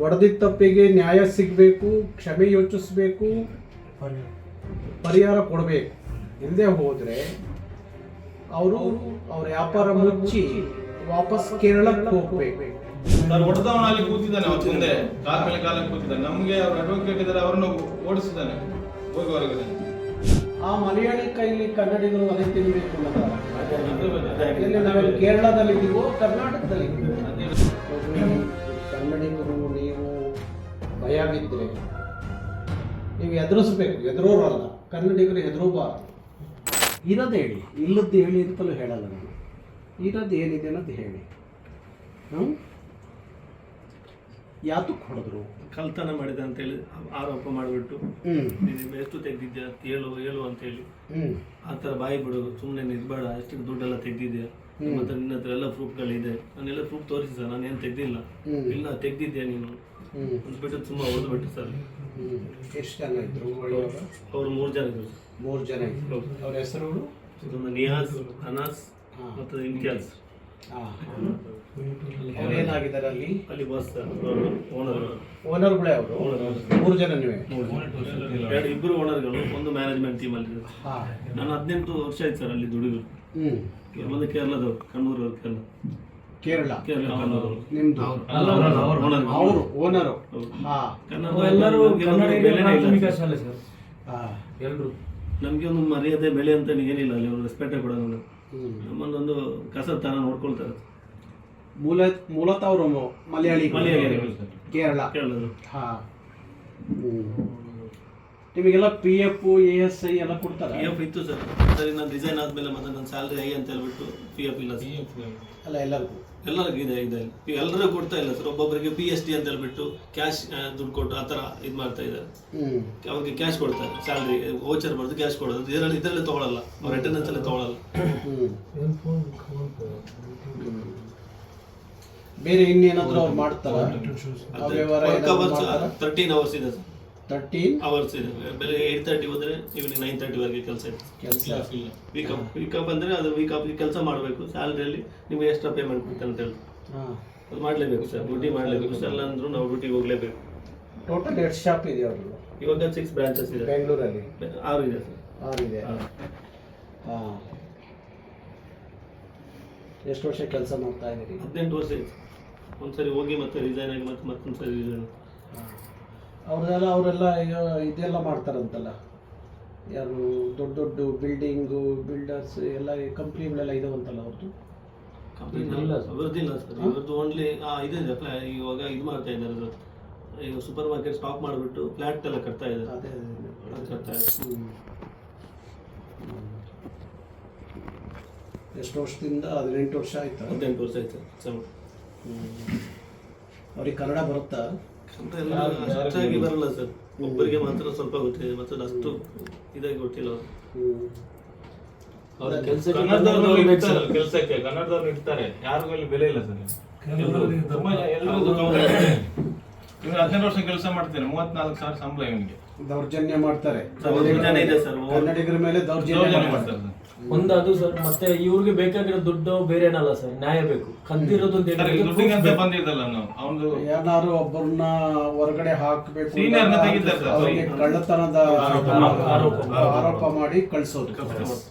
ಹೊಡೆದಿದ್ದ ತಪ್ಪಿಗೆ ನ್ಯಾಯ ಸಿಗಬೇಕು ಕ್ಷಮೆ ಯೋಚಿಸಬೇಕು ಪರಿಹಾರ ಕೊಡಬೇಕು. ಇಲ್ಲದೆ ಹೋದರೆ ಅವರು ಅವ್ರ ವ್ಯಾಪಾರ ಮುಚ್ಚಿ ವಾಪಸ್ ಕೇರಳಕ್ಕೆ ಹೋಗ್ಬೇಕು. ನಾನು ಹೊಡೆದವನ ಅಲ್ಲಿ ಕೂತಿದ್ದಾನೆ ಅವತ್ತು ಮುಂದೆ ಕಾಲ ಮೇಲೆ ಕಾಲ ಕೂತಿದ್ದಾನೆ. ನಮಗೆ ಅವ್ರ ಅಡ್ವೊಕೇಟ್ ಇದ್ದಾರೆ ಅವ್ರನ್ನ ಓಡಿಸಿದ್ದಾನೆ. ಹೋಗಿ ಹೊರಗಡೆ. ಆ ಮಲಯಾಳಿ ಕೈಲಿ ಕನ್ನಡಿಗರು ಅದೇ ತಿನ್ನಬೇಕು ಅಂತ. ನಾವೆಲ್ಲ ಕೇರಳದಲ್ಲಿ ಇದ್ದೀವೋ ಕರ್ನಾಟಕದಲ್ಲಿ ಬಿದ್ದರೆ ನೀವು ಎದುರಿಸ್ಬೇಕು ಎದುರೋರಲ್ಲ ಕನ್ನಡಿಗರು ಎದುರೋಬಾರ್ದು. ಇರೋದು ಹೇಳಿ ಇಲ್ಲದ್ದು ಹೇಳಿ ಅಂತಲೂ ಹೇಳಲ್ಲ ನಾನು. ಇರೋದು ಏನಿದೆ ಅನ್ನೋದು ಹೇಳಿ. ಹ್ಞೂ ಯಾತಕ್ಕೆ ಹೊಡೆದ್ರು? ಕಳ್ತನ ಮಾಡಿದೆ ಅಂತ ಹೇಳಿ ಆರೋಪ ಮಾಡಿಬಿಟ್ಟು ಹ್ಞೂ ನೀನು ಎಷ್ಟು ತೆಗ್ದಿದ್ಯಾ ಅಂತ ಹೇಳು ಹೇಳು ಅಂತ ಹೇಳಿ. ಹ್ಞೂ ಆ ಥರ ಬಾಯಿ ಬಿಡೋದು ಸುಮ್ಮನೆ ನಿರ್ಬೇಡ ಎಷ್ಟು ದುಡ್ಡೆಲ್ಲ ತೆಗ್ದಿದ್ಯಾ? ಮತ್ತೆ ನಿನ್ನ ಹತ್ರ ಎಲ್ಲ ಪ್ರೂಫ್ಗಳಿದೆ ನಾನೆಲ್ಲ ಪ್ರೂಫ್ ತೋರಿಸಿ ಸರ್ ನಾನು ಏನು ತೆಗ್ದಿಲ್ಲ. ಇಲ್ಲ ತೆಗ್ದಿದ್ಯಾ ನೀನು? ಅಂದ್ಬಿಟ್ಟು ತುಂಬಾ ಓದ್ಬಿಟ್ಟು ಸರ್. ಎಷ್ಟು ಜನ ಇದ್ರು ಒಳ್ಳೆಯವರು ಅವ್ರು ಮೂರು ಜನ ಇದ್ರು ಮೂರು ಜನ ಇದ್ರು. ಅವ್ರ ಹೆಸರುಗಳು ಇದೊಂದು ನಿಯಾಸ್ ಅನಾಸ್ ಮತ್ತೆ ಇಮ್ತಿಯಾಸ್ ಏನಾಗಿದ್ದಾರೆ ಅಲ್ಲಿ? ಅಲ್ಲಿ ಬಸ್ ಸರ್ ಓನರ್ ಓನರ್ಗಳೇ ಅವರು? ಮೂರು ಜನ. ನೀವೇ ಎರಡು ಇಬ್ಬರು ಓನರ್ಗಳು ಒಂದು ಮ್ಯಾನೇಜ್ಮೆಂಟ್ ಟೀಮ್ ಅಲ್ಲಿ ನಾನು ಹದಿನೆಂಟು ವರ್ಷ ಆಯ್ತು ಸರ್ ಅಲ್ಲಿ ದುಡಿದು. ಹ್ಞೂ ಒಂದು ಕೇರಳದವ್ರು ಕಣ್ಣೂರು ಕೇರಳ. ಕೇರಳ. ಕೇರಳ ಕಣ್ಣೂರು ನಿಮ್ದು. ಓನರ್. ಅವರು ಓನರು. ಕನ್ನಡ ಎಲ್ಲರೂ ಪ್ರಾಥಮಿಕ ಸರ್. ಶಾಲೆ ಸರ್. ಹಾಂ. ಎಲ್ಲರೂ ನಮಗೆ ಒಂದು ಮರ್ಯಾದೆ ಬೆಲೆ ಅಂತ ಏನಿಲ್ಲ ಅಲ್ಲಿ ಒಂದು ರೆಸ್ಪೆಕ್ಟೇ ಕೊಡೋದು ಹ್ಞೂ ನಮ್ಮನ್ನೊಂದು ಕಸ ತರ ನೋಡ್ಕೊಳ್ತಾರೆ. ಮೂಲ ಮೂಲತಃ ಅವರು ಮಲಯಾಳಿ ಸರ್ ಕೇರಳ. ಕೇರಳದವ್ರು. ಹಾಂ. ನಿಮಗೆಲ್ಲ P F E S I ಎಲ್ಲ ಕೊಡ್ತಾರೆ? ಪಿ ಎಫ್ ಇತ್ತು ಸರ್. ಸರಿ ನಾನು ರಿಸೈನ್ ಆದ್ಮೇಲೆ ಮತ್ತೆ ನನ್ನ ಸ್ಯಾಲ್ರಿ ಐ ಅಂತ ಹೇಳ್ಬಿಟ್ಟು ಪಿ ಎಫ್ ಇಲ್ಲ ಸರ್. ಅಲ್ಲ ಎಲ್ಲರಿಗೂ? ಎಲ್ಲರಿಗೂ ಇದೆ ಇದೆ. ಎಲ್ಲರಿಗೂ ಕೊಡ್ತಾ ಇಲ್ಲ ಸರ್. ಒಬ್ಬೊಬ್ಬರಿಗೆ ಪಿ ಎಸ್ ಟಿ ಅಂತ ಹೇಳ್ಬಿಟ್ಟು ಕ್ಯಾಶ್ ದುಡ್ಡು ಕೊಟ್ಟು ಆ ಥರ ಇದು ಮಾಡ್ತಾ ಇದ್ದಾರೆ. ಅವ್ರಿಗೆ ಕ್ಯಾಶ್ ಕೊಡ್ತಾರೆ ಸ್ಯಾಲ್ರಿ ವೋಚರ್ ಬರೆದು ಕ್ಯಾಶ್ ಕೊಡೋದು. ಇದರಲ್ಲಿ ಇದರಲ್ಲಿ ತೊಗೊಳಲ್ಲ. ಅವ್ರ ಅಟೆಂಡೆನ್ಸ್ ಅಲ್ಲಿ ತೊಗೊಳಲ್ಲ. ಬೇರೆ ಇನ್ನೇನಾದ್ರೂ ಅವ್ರು ಮಾಡ್ತಾರೆ? ತರ್ಟೀನ್ ಅವರ್ಸ್ ಇದೆ ಸರ್. ತರ್ಟೀನ್ ಅವರ್ಸ್ ಇದೆ. ಬೆಳಗ್ಗೆ ಏಟ್ ತರ್ಟಿ ಹೋದ್ರೆ ಈವ್ನಿಂಗ್ ನೈನ್ ತರ್ಟಿವರೆಗೆ ಕೆಲಸ ಇದೆ. ಕೆಲಸ. ವೀಕ್ ಅಪ್ ವೀಕ್ ಅಪ್ ಅಂದ್ರೆ ಅದು ವೀಕ್ ಅಪ್ ಕೆಲಸ ಮಾಡಬೇಕು. ಸ್ಯಾಲ್ರಿಯಲ್ಲಿ ನಿಮಗೆ ಎಕ್ಸ್ಟ್ರಾ ಪೇಮೆಂಟ್ ಕೊಡ್ತಾರೆ ಅಂತ ಹೇಳಿ ಹಾಂ. ಅದು ಮಾಡಲೇಬೇಕು ಸರ್. ಡ್ಯೂಟಿ ಮಾಡಲೇಬೇಕು. ಸರ್ ಅಲ್ಲ ಅಂದ್ರೂ ನಾವು ಡ್ಯೂಟಿಗೆ ಹೋಗಲೇಬೇಕು. ಟೋಟಲ್ ಎಷ್ಟು ಶಾಪ್ ಇದೆ ಅವರು ಇವಾಗ ಸಿಕ್ಸ್ ಬ್ರಾಂಚಸ್ ಇದೆ. ಬೆಂಗಳೂರಲ್ಲಿ ಆರು ಇದೆ ಸರ್. ಆರು ಇದೆ. ಹಾಂ. ಎಷ್ಟು ವರ್ಷ ಕೆಲಸ ಮಾಡ್ತಾ ಇದ್ದೀರಿ? ಹದಿನೆಂಟು ವರ್ಷ ಇದೆ ಒಂದ್ಸರಿ ಹೋಗಿ ಮತ್ತೆ ರಿಸೈನ್ ಆಗಿ ಮತ್ತೆ ಮತ್ತೊಂದು ಸರಿ ರಿಸೈನ್ ಅವ್ರದೆಲ್ಲ ಅವರೆಲ್ಲ ಈಗ ಇದೆಲ್ಲ ಮಾಡ್ತಾರಂತಲ್ಲ. ಯಾರು ದೊಡ್ಡ ದೊಡ್ಡ ಬಿಲ್ಡಿಂಗು ಬಿಲ್ಡರ್ಸ್ ಎಲ್ಲ ಕಂಪ್ನಿಗಳೆಲ್ಲ ಇದಾವಂತಲ್ಲ ಅವ್ರದ್ದು ಇಲ್ಲ ಅವರದ್ದಿಲ್ಲ ಸರ್. ಇವ್ರದ್ದು ಓನ್ಲಿ ಇದಿದೆ ಇವಾಗ ಇದು ಮಾಡ್ತಾ ಇದ್ದಾರೆ ಅದು. ಈಗ ಸೂಪರ್ ಮಾರ್ಕೆಟ್ ಸ್ಟಾಕ್ ಮಾಡಿಬಿಟ್ಟು ಫ್ಲಾಟ್ ಎಲ್ಲ ಕಟ್ತಾ ಇದ್ದಾರೆ. ಕಟ್ತಾ ಇದ್ದಾರೆ. ಹ್ಮ್. ಹ್ಮ್. ಎಷ್ಟು ವರ್ಷದಿಂದ ಹದಿನೆಂಟು ವರ್ಷ ಆಯ್ತು? ಹದಿನೆಂಟು ವರ್ಷ ಆಯ್ತು. ಸರ್. ಅವ್ರಿಗೆ ಕನ್ನಡ ಬರುತ್ತಾ? ಅಂತ ಎಲ್ಲ ಅಷ್ಟಾಗಿ ಬರಲ್ಲ ಸರ್. ಒಬ್ಬರಿಗೆ ಮಾತ್ರ ಸ್ವಲ್ಪ ಗೊತ್ತಿದೆ ಮತ್ತೆ ಅಷ್ಟು ಇದಾಗಿ ಗೊತ್ತಿಲ್ಲ ಅವ್ರು. ಕನ್ನಡದವ್ರು ಇರ್ತಾರೆ ಕೆಲಸಕ್ಕೆ ಕನ್ನಡದವ್ರು ಇರ್ತಾರೆ. ಯಾರಿಗೂ ಇಲ್ಲಿ ಬೆಲೆ ಇಲ್ಲ ಸರ್ ತುಂಬಾ ಎಲ್ರಿಗೂ ಹದಿನೆಂಟು ವರ್ಷ ಕೆಲಸ ಮಾಡ್ತಾರೆ ಮೂವತ್ನಾಲ್ಕು ಸಾವಿರ ಸಂಬಳ ಇವನಿಗೆ. ದೌರ್ಜನ್ಯ ಮಾಡ್ತಾರೆ. ದೌರ್ಜನ್ಯ ಇದೆ ಸರ್. ಕನ್ನಡಿಗರ ಮೇಲೆ ದೌರ್ಜನ್ಯ ಮಾಡ್ತಾರೆ. ಒಂದು ಅದು ಸರ್ ಮತ್ತೆ ಇವ್ರಿಗೆ ಬೇಕಾಗಿರೋ ದುಡ್ಡು ಬೇರೆ ಏನಲ್ಲ ಸರ್ ನ್ಯಾಯ ಬೇಕು. ಕಂತಿರೋದು ಏನಾದ್ರು ಹೇಳಿದ್ರೆ. ಬಂದಿದ್ದಲ್ಲ ನಾವು. ಅವನು ಯಾರು ಒಬ್ಬರನ್ನ ಹೊರಗಡೆ ಹಾಕಬೇಕು Senior ನ ತೆಗಿತಾರೆ ಸರ್. ಅವ್ರಿಗೆ ಕಳ್ಳತನದ ಆರೋಪ ಮಾಡಿ- ಕಳ್ಸೋದು ಮಾಡಿ ಕಳಿಸೋದು.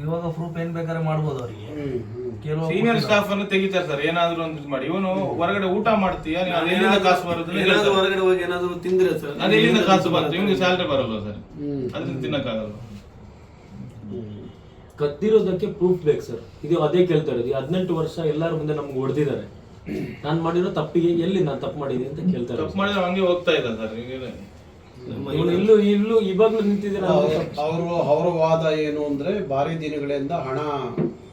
ಇವಾಗ ಪ್ರೂಫ್ ಏನ್ ಬೇಕಾದ್ರೆ ಮಾಡ್ಬೋದು ಅವರಿಗೆ. ಹ್ಮ್, ಹ್ಮ್. ಕೆಲವು ಸೀನಿಯರ್ ಸ್ಟಾಫ್ ಅನ್ನು ತೆಗಿತಾರೆ ಸರ್ ಏನಾದ್ರು ಒಂದು ಇದು ಮಾಡಿ. ಇವನು ಹೊರಗಡೆ ಊಟ ಮಾಡ್ತೀಯ? ನೀನು ಅದು ಎಲ್ಲಿಂದ ಕಾಸು ಬರುತ್ತೆ ಏನಾದ್ರು ಹೊರಗಡೆ ಹೋಗಿ ಏನಾದ್ರು ತಿಂದ್ರೆ ಸರ್. ಅದು ಎಲ್ಲಿಂದ ಕಾಸು ಬರುತ್ತೆ ಇವನಿಗೆ ಸ್ಯಾಲ್ರಿ ಬರಲ್ಲ ಸರ್? ಹ್ಮ್. ಅದನ್ನ ತಿನ್ನಕ್ಕಾಗಲ್ಲ ಕದ್ದಿರೋದಕ್ಕೆ ಪ್ರೂಫ್ ಬೇಕು ಸರ್ ಇದು ಅದೇ ಕೇಳ್ತಾ ಇರೋದು. ಹದಿನೆಂಟು ವರ್ಷ ಎಲ್ಲರ ಮುಂದೆ ನಮ್ಗೆ ಹೊಡೆದಿದ್ದಾರೆ. ನಾನು ಮಾಡಿರೋ ತಪ್ಪಿಗೆ ಎಲ್ಲಿ ನಾನು ತಪ್ಪು ಮಾಡಿದ್ದೀನಿ ಅಂತ ಕೇಳ್ತಾರೆ ತಪ್ಪು ಮಾಡಿದ್ರೆ ಹಂಗೆ ಹೋಗ್ತಾ ಇದ್ದ ಸರ್ ಈಗ ಇವ್ನು ಇಲ್ಲೂ ಇಲ್ಲೂ ಇವಾಗ್ಲೂ ನಿಂತಿದ್ದೀರ ಅವರು ಅವರ ವಾದ ಏನು ಅಂದ್ರೆ ಭಾರಿ ದಿನಗಳಿಂದ ಹಣ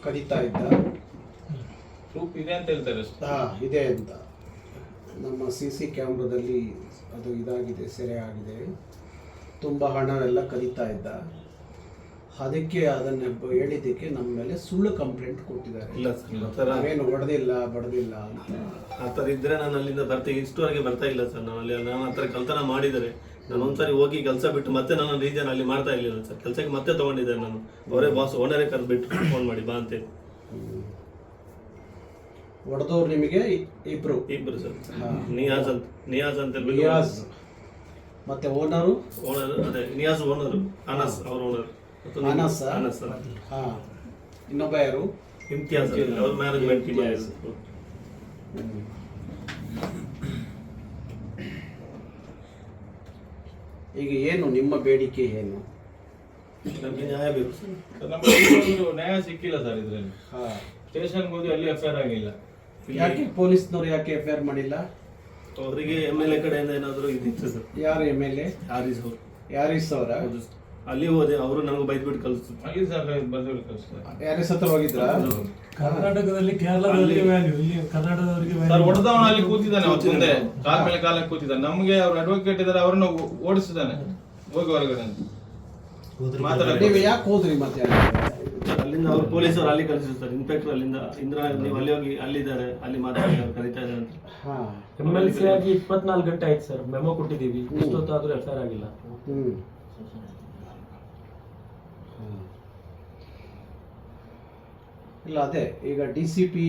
ಕದೀತಾ ಇದ್ದ. ಪ್ರೂಫ್ ಇದೆ ಅಂತ ಹೇಳ್ತಾರೆ ಹಾ ಇದೆ ಅಂತ. ನಮ್ಮ ಸಿ ಸಿ ಕ್ಯಾಮ್ರಾದಲ್ಲಿ ಅದು ಇದಾಗಿದೆ ಸೆರೆ ಆಗಿದೆ. ತುಂಬ ಎಲ್ಲ ಕದೀತಾ ಇದ್ದ. ಅದಕ್ಕೆ ಅದನ್ನ ಹೇಳಿದ್ದಕ್ಕೆ ನಮ್ಮ ಮೇಲೆ ಸುಳ್ಳು ಕಂಪ್ಲೇಂಟ್ ಕೊಟ್ಟಿದ್ದಾರೆ. ಇಲ್ಲ ಸರ್ ಆ ಥರ ನಾವೇನು ಹೊಡೆದಿಲ್ಲ ಬಡದಿಲ್ಲ ಅಂತ. ಆ ಥರ ಇದ್ರೆ ನಾನು ಅಲ್ಲಿಂದ ಬರ್ತೀನಿ. ಇಷ್ಟುವರೆಗೆ ಬರ್ತಾ ಇಲ್ಲ ಸರ್. ನಾನು ಅಲ್ಲಿ ನಾನು ಆ ಥರ ಕಲ್ತನ ಮಾಡಿದರೆ ನಾನು ಒಂದ್ಸರಿ ಹೋಗಿ ಕೆಲಸ ಬಿಟ್ಟು ಮತ್ತೆ ನಾನು ರೀಜನ್ ಅಲ್ಲಿ ಮಾಡ್ತಾ ಇರಲಿಲ್ಲ ಸರ್. ಕೆಲಸಕ್ಕೆ ಮತ್ತೆ ತೊಗೊಂಡಿದ್ದೆ ನಾನು. ಅವರೇ ಬಾಸ್ ಓನರೇ ಕರೆದ್ಬಿಟ್ಟು ಫೋನ್ ಮಾಡಿ ಬಾ ಅಂತೇಳಿ. ಹೊಡೆದವ್ರು ನಿಮಗೆ ಇಬ್ರು. ಇಬ್ರು ಸರ್. ಹಾ. ನಿಯಾಜ್ ಅಂತ ನಿಯಾಜ್ ಅಂತ ಹೇಳ್ಬಿಟ್ಟು ನಿಯಾಜ್. ಮತ್ತೆ ಓನರು ಓನರ್ ಅದೇ ನಿಯಾಜ್ ಓನರು ಅನಸ್ ಅವ್ರ ಓನರ್ ಅನಸ್. ಅನಸ್. ಸರ್ ಹಾ. ಇನ್ನೊಬ್ಬ ಯಾರು? ಇಮ್ತಿಯಾಸ್ ಅವ್ರ ಮ್ಯಾನೇಜ್ಮೆಂಟ್ ಇಮ್ತಿಯಾಸ್ ಈಗ ಏನು ನಿಮ್ಮ ಬೇಡಿಕೆ ಏನು? ನಮಗೆ ನ್ಯಾಯ ಬೇಕು ಸರ್. ನಮ್ಗೆ ನ್ಯಾಯ ಸಿಕ್ಕಿಲ್ಲ ಸರ್ ಇದ್ರಲ್ಲಿ. ಹಾ. ಸ್ಟೇಷನ್ಗೆ ಹೋಗಿ ಅಲ್ಲಿ ಎಫ್ ಐ ಆರ್ ಆಗಿಲ್ಲ. ಯಾಕೆ ಪೊಲೀಸ್ನವ್ರು ಯಾಕೆ ಎಫ್ ಐ ಆರ್ ಮಾಡಿಲ್ಲ? ಅವರಿಗೆ ಎಂ ಎಲ್ ಎ ಕಡೆಯಿಂದ ಏನಾದರೂ ಇದಿತ್ತು ಸರ್. ಯಾರು ಎಂ ಎಲ್ ಎ ಹಾರಿಸ್ ಅವರು. ಯಾರೀಸ್ ಅವರ? ಹೌದು ಸರ್. ಅಲ್ಲಿ ಹೋದೆ ಅವರು ನನಗೆ ಬೈದ್ಬಿಟ್ಟು ಕಳಿಸ್ತು ಅಲ್ಲಿ ಸರ್ ಬಂದು ಕಳಿಸ್ತಾರೆ ಯಾರೀಸ್ ಹತ್ರ ಕರ್ನಾಟಕದಲ್ಲಿ ಕೇರಳದಲ್ಲಿ ವ್ಯಾಲ್ಯೂ ಇಲ್ಲಿ ಕರ್ನಾಟಕದವರಿಗೆ ಸರ್ ಹೊಡೆದವನ ಅಲ್ಲಿ ಕೂತಿದ್ದಾನೆ ಅವ್ರ ಮುಂದೆ. ಕಾಲ ಮೇಲೆ ಕಾಲಕ್ಕೆ ಕೂತಿದ್ದಾನೆ. ನಮ್ಗೆ ಅವ್ರ ಅಡ್ವೊಕೇಟ್ ಇದ್ದಾರೆ ಅವರನ್ನು ಓಡಿಸಿದ್ದಾನೆ. ಹೋಗಿ ಹೊರಗಡೆ ನೀವು ಯಾಕೆ ಹೋದ್ರಿ ಮತ್ತೆ ಅಲ್ಲಿಂದ ಅವ್ರು ಪೊಲೀಸರು ಅಲ್ಲಿ ಕಳಿಸಿದ್ರು ಸರ್. ಇನ್ಸ್ಪೆಕ್ಟರ್ ಅಲ್ಲಿಂದ ಇಂದ್ರ ನೀವು ಅಲ್ಲಿ ಹೋಗಿ ಅಲ್ಲಿದ್ದಾರೆ ಅಲ್ಲಿ ಮಾತಾಡ್ತಾರೆ ಕರೀತಾ ಇದ್ದಾರೆ ಅಂತ. ಹಾ. ಎಂ ಎಲ್ ಸಿ ಆಗಿ ಇಪ್ಪತ್ನಾಲ್ಕು ಗಂಟೆ ಆಯ್ತು ಸರ್. ಮೆಮೊ ಕೊಟ್ಟಿದ್ದೀವಿ. ಇಷ್ಟೊತ್ತಾದ್ರೂ ಎಫ್ ಐ ಆರ್ ಆಗಿಲ್ಲ. ಇಲ್ಲ ಅದೇ ಈಗ ಡಿ ಸಿ ಪಿ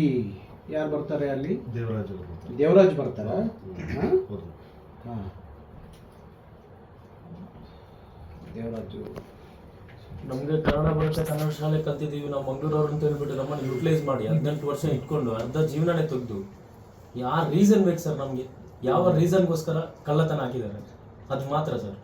ಯಾರು ಬರ್ತಾರೆ ಅಲ್ಲಿ? ದೇವರಾಜ್ ದೇವರಾಜ್ ಬರ್ತಾರ? ಹಾ? ದೇವರಾಜು ನಮ್ಗೆ ಕನ್ನಡ ಭಾಷೆ ಕನ್ನಡ ಶಾಲೆ ಕಲ್ತಿದ್ದೀವಿ ನಾವು ಮಂಗಳೂರವ್ರು ಅಂತ ಹೇಳ್ಬಿಟ್ಟು ನಮ್ಮನ್ನು ಯುಟಿಲೈಸ್ ಮಾಡಿ ಹದಿನೆಂಟು ವರ್ಷ ಇಟ್ಕೊಂಡು ಅರ್ಧ ಜೀವನನೇ ತೆಗೆದು ಯಾವ ರೀಸನ್ ಬೇಕು ಸರ್ ನಮಗೆ? ಯಾವ ರೀಸನ್ಗೋಸ್ಕರ ಕಳ್ಳತನ ಹಾಕಿದ್ದಾರೆ? ಅದು ಮಾತ್ರ ಸರ್.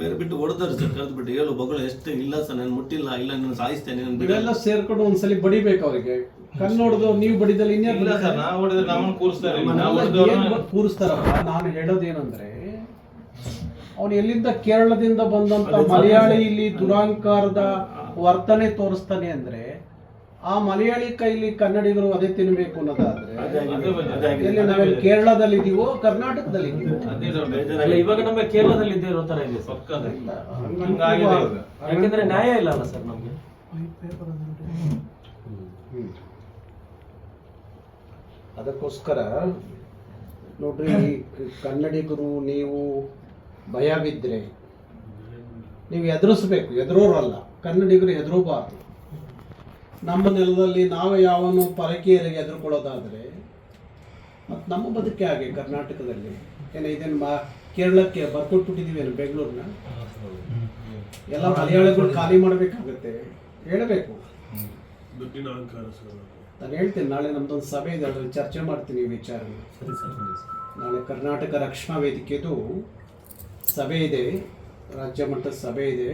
ಬೇರೆ ಬಿಟ್ಟು ಹೊಡೆದಾರೆ ಸರ್ ಕರೆದು ಬಿಟ್ಟು. ಹೇಳು ಬಗಳು ಎಷ್ಟು ಇಲ್ಲ ಸರ್ ನಾನು ಮುಟ್ಟಿಲ್ಲ ಇಲ್ಲ ನಾನು ಸಾಯಿಸ್ತೇನೆ ನಾನು ಬಿಡಲ್ಲ. ಇವೆಲ್ಲ ಸೇರ್ಕೊಂಡು ಒಂದ್ಸಲಿ ಬಡಿಬೇಕು ಅವರಿಗೆ. ಕನ್ನಡದು ನೀವು ಬಡಿದಲ್ಲಿ ಇನ್ಯಾರು ಇಲ್ಲ ಸರ್? ನಾವು ಹೊಡೆದ್ರೆ ನಮ್ಮನ್ನ ಕೂರಿಸ್ತಾರೆ. ನಾವು ಹೊಡೆದವ್ರನ್ನ ಕೂರಿಸ್ತಾರಪ್ಪ? ನಾನು ಹೇಳೋದೇನಂದ್ರೆ ಅವನು ಎಲ್ಲಿಂದ ಕೇರಳದಿಂದ ಬಂದಂತ ಮಲಯಾಳಿ ಇಲ್ಲಿ ದುರಾಂಕಾರದ ವರ್ತನೆ ತೋರಿಸ್ತಾನೆ ಅಂದ್ರೆ ಆ ಮಲಯಾಳಿ ಕೈಲಿ ಕನ್ನಡಿಗರು ಅದೇ ತಿನ್ಬೇಕು ಅನ್ನೋದಾದ್ರೆ ನಾವೆಲ್ಲ ನಾವೇನು ಕೇರಳದಲ್ಲಿ ಇದೀವೋ ಕರ್ನಾಟಕದಲ್ಲಿ. ಅಲ್ಲ ಇವಾಗ ನಮ್ಮ ಕೇರಳದಲ್ಲಿ ಇದ್ದೇ ಇರೋ ಥರ ಇದೆ. ಯಾಕೆಂದ್ರೆ ನ್ಯಾಯ ಇಲ್ಲ ಅಲ್ಲ ಸರ್ ನಮ್ಗೆ. ಅದಕ್ಕೋಸ್ಕರ ನೋಡ್ರಿ ಈ ಕನ್ನಡಿಗರು ನೀವು ಭಯ ಬಿದ್ದರೆ ನೀವು ಎದುರಿಸ್ಬೇಕು. ಎದುರೋರಲ್ಲ. ಕನ್ನಡಿಗರು ಹೆದರಬಾರ್ದು ನಮ್ಮ ನೆಲದಲ್ಲಿ ನಾವು ಯಾವನು ಪರಕೀಯರಿಗೆ ಎದುರುಕೊಳ್ಳೋದಾದರೆ ಮತ್ತು ನಮ್ಮ ಬದುಕೆ ಹಾಗೆ ಕರ್ನಾಟಕದಲ್ಲಿ. ಏನೋ ಇದೇನು ಮಾ ಕೇರಳಕ್ಕೆ ಬರ್ಕೊಟ್ಬಿಟ್ಟಿದ್ದೀವಿ ಬೆಂಗಳೂರಿನ? ಬೆಂಗಳೂರನ್ನ ಎಲ್ಲ ಮಲಯಾಳಿಗಳು ಖಾಲಿ ಮಾಡಬೇಕಾಗುತ್ತೆ. ಹೇಳಬೇಕು. ನಾನು ಹೇಳ್ತೀನಿ ನಾಳೆ ನಮ್ದೊಂದು ಸಭೆ ಇದೆ ಅದರಲ್ಲಿ ಚರ್ಚೆ ಮಾಡ್ತೀನಿ ಈ ವಿಚಾರ ಸರ್ ನಾಳೆ ಕರ್ನಾಟಕ ರಕ್ಷಣಾ ವೇದಿಕೆದು ಸಭೆ ಇದೆ ರಾಜ್ಯ ಮಟ್ಟದ ಸಭೆ ಇದೆ.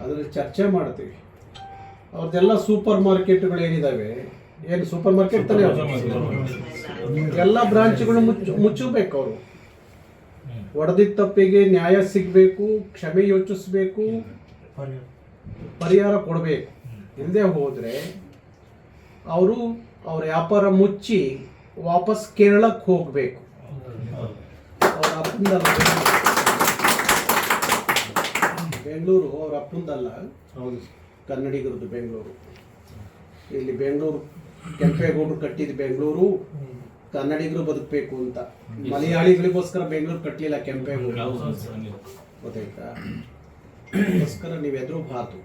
ಅದರಲ್ಲಿ ಚರ್ಚೆ ಮಾಡ್ತೀವಿ. ಅವ್ರದ್ದೆಲ್ಲ ಸೂಪರ್ ಮಾರ್ಕೆಟ್ಗಳು ಏನಿದಾವೆ? ಏನು ಸೂಪರ್ ಮಾರ್ಕೆಟ್ ತಾನೇ? ಎಲ್ಲ ಬ್ರಾಂಚ್ಗಳು ಮುಚ್ಚು ಮುಚ್ಚಬೇಕು ಅವರು. ಹೊಡೆದಿದ್ದ ತಪ್ಪಿಗೆ ನ್ಯಾಯ ಸಿಗಬೇಕು ಕ್ಷಮೆ ಯೋಚಿಸ್ಬೇಕು ಪರಿಹಾರ ಕೊಡಬೇಕು. ಇಲ್ಲದೆ ಹೋದರೆ ಅವರು ಅವ್ರ ವ್ಯಾಪಾರ ಮುಚ್ಚಿ ವಾಪಸ್ ಕೇರಳಕ್ಕೆ ಹೋಗಬೇಕು. ಅವ್ರ ಅಪ್ಪಂದಲ್ಲ ಬೆಂಗಳೂರು ಅವ್ರ ಅಪ್ಪಂದಲ್ಲ ಹೌದು ಕನ್ನಡಿಗರದ್ದು ಬೆಂಗಳೂರು. ಇಲ್ಲಿ ಬೆಂಗಳೂರು ಕೆಂಪೇಗೌಡರು ಕಟ್ಟಿದ ಬೆಂಗಳೂರು ಕನ್ನಡಿಗರು ಬದುಕಬೇಕು ಅಂತ. ಮಲಯಾಳಿಗಳಿಗೋಸ್ಕರ ಬೆಂಗಳೂರು ಕಟ್ಟಲಿಲ್ಲ ಕೆಂಪೇಗೌಡರು. ಗೊತ್ತಾಯ್ತಾ? ಅದಕ್ಕೋಸ್ಕರ ನೀವು ಎದುರುಬಾರ್ದು.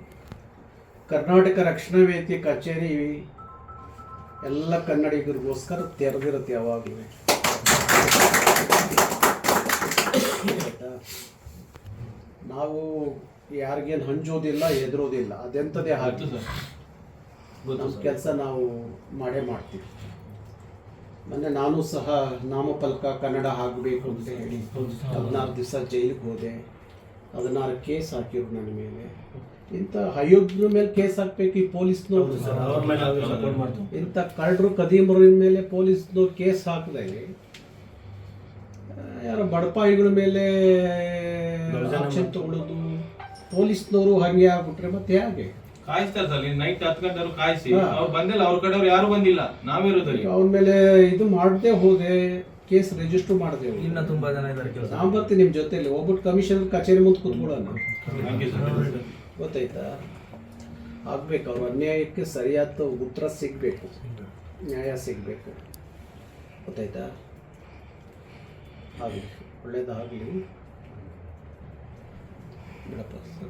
ಕರ್ನಾಟಕ ರಕ್ಷಣಾ ವೇದಿಕೆ ಕಚೇರಿ ಎಲ್ಲ ಕನ್ನಡಿಗರಿಗೋಸ್ಕರ ತೆರೆದಿರುತ್ತೆ ಯಾವಾಗಲೂ. ನಾವು ಯಾರಿಗೇನು ಹಂಚೋದಿಲ್ಲ ಎದುರೋದಿಲ್ಲ ಅದೆಂಥದೇ ಹಾಕಿ ಸರ್. ಗೊತ್ತು ನಮ್ಮ ಕೆಲಸ ನಾವು ಮಾಡೇ ಮಾಡ್ತೀವಿ. ಮೊನ್ನೆ ನಾನು ಸಹ ನಾಮಫಲಕ ಕನ್ನಡ ಆಗಬೇಕು ಅಂತ ಹೇಳಿ ಹದಿನಾರು ದಿವಸ ಜೈಲಿಗೆ ಹೋದೆ. ಹದಿನಾರು ಕೇಸ್ ಹಾಕಿರು ನನ್ನ ಮೇಲೆ. ಇಂಥ ಅಯೋಗ್ಯರ ಮೇಲೆ ಕೇಸ್ ಹಾಕ್ಬೇಕು ಈ ಪೊಲೀಸ್ನವ್ರು ಇಂಥ ಕಳ್ಳರು ಕದೀಮರ ಮೇಲೆ ಪೊಲೀಸ್ನವ್ರು ಕೇಸ್ ಹಾಕಿದಾಗ ಯಾರೋ ಬಡಪಾಯಿಗಳ ಮೇಲೆ ಆಕ್ಷನ್ ತಗೊಳ್ಳೋದು ಪೊಲೀಸ್ನವರು ಹಾಗೆ ಆಗ್ಬಿಟ್ರೆ ಮತ್ತೆ ಹೇಗೆ? ಕಾಯಿಸ್ತಾರೆ ಸರ್ ನೈಟ್ ಹತ್ತು ಗಂಟೆ ಕಾಯಿಸಿ. ಅವ್ರು ಬಂದಿಲ್ಲ ಅವ್ರ ಕಡೆಯವ್ರು ಯಾರು ಬಂದಿಲ್ಲ. ನಾವಿರೋದ್ರಲ್ಲಿ ಅವ್ರ ಮೇಲೆ ಇದು ಮಾಡದೆ ಹೋದೆ ಕೇಸ್ ರಿಜಿಸ್ಟರ್ ಮಾಡಿದೆವು ಇನ್ನ ತುಂಬಾ ಜನ ಇದ್ದಾರೆ ಕೆಲಸ. ನಾನು ಬರ್ತೀನಿ ನಿಮ್ಮ ಜೊತೆಲಿ ಹೋಗ್ಬಿಟ್ಟು ಕಮಿಷನರ್ ಕಚೇರಿ ಮುಂದೆ ಕೂತ್ಕೊಳ್ಳೋಣ. ಗೊತ್ತಾಯ್ತಾ? ಆಗ್ಬೇಕು ಅವ್ರ ಅನ್ಯಾಯಕ್ಕೆ ಸರಿಯಾದ ಉತ್ತರ ಸಿಗಬೇಕು. ನ್ಯಾಯ ಸಿಗಬೇಕು. ಗೊತ್ತಾಯ್ತಾ? ಆಗಲಿ ಒಳ್ಳೇದಾಗಲಿ. ಬಿಡಪ್ಪ ಸರ್